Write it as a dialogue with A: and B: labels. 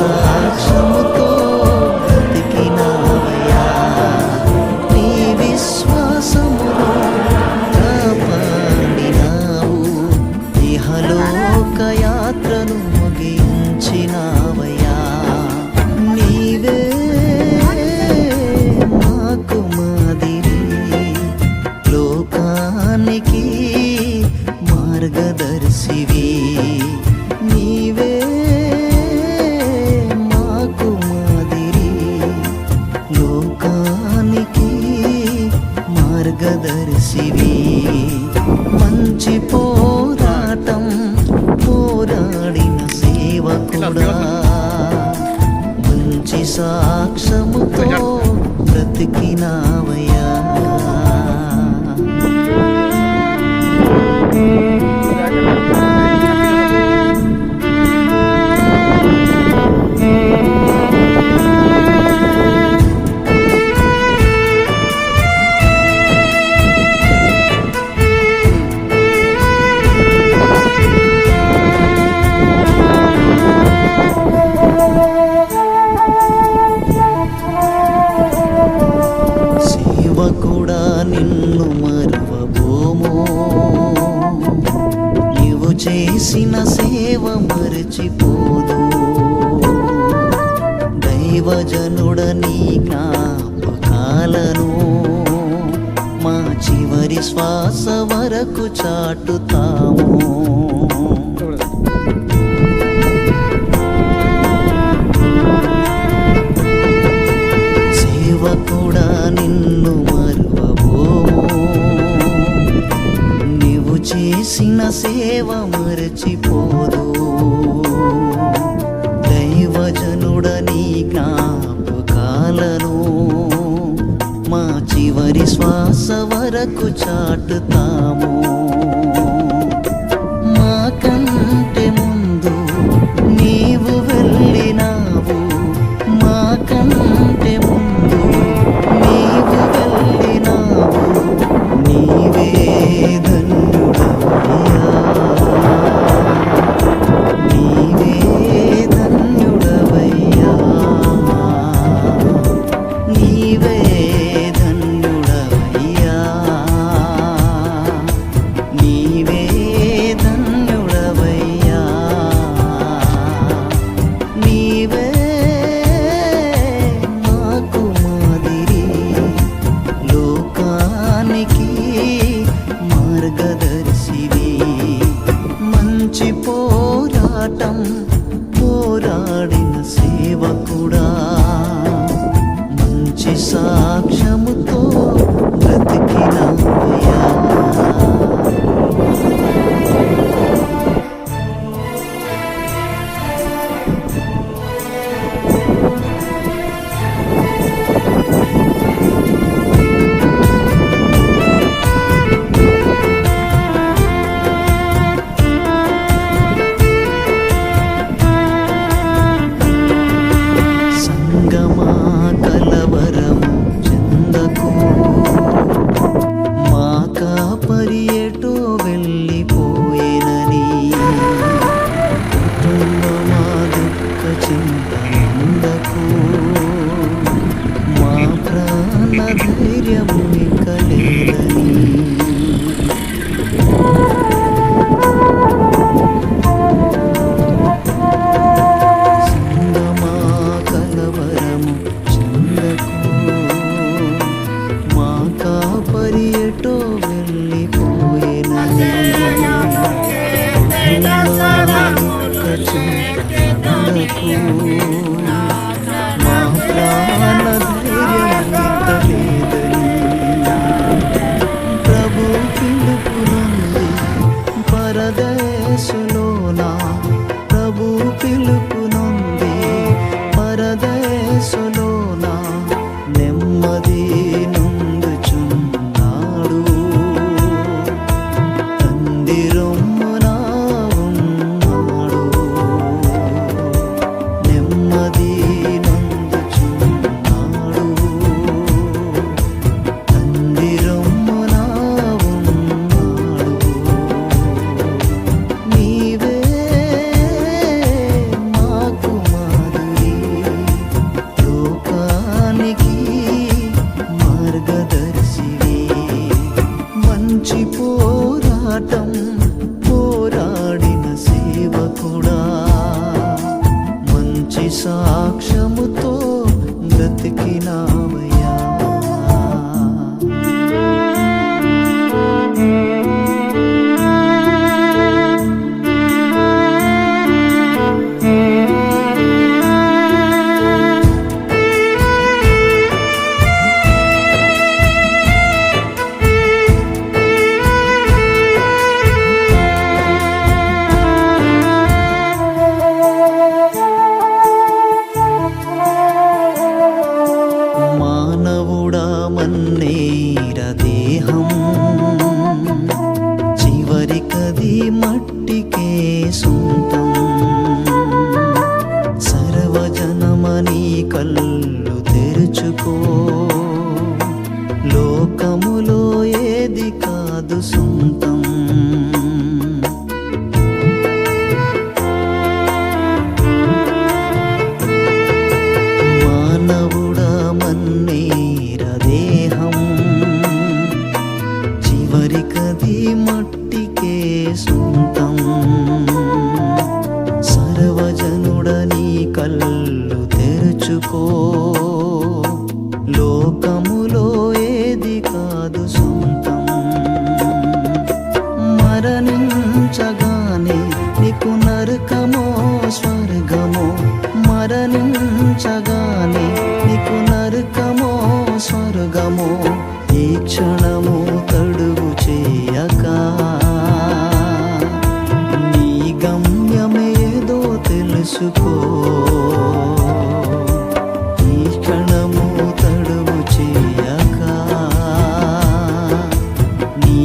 A: so much. మంచి సాక్ష్యముతో బ్రతికినావయ్యా. చేసిన సేవ మరచిపోదు దైవజనుడ నీ జ్ఞాపకాలను మా చివరి శ్వాస వరకు చాటుతాము. చివరి శ్వాస వరకు చాటుతాము. సాక్ష్యముతో బ్రతికినా. 问你。ఎవరికది మట్టికే సొంతం? నీ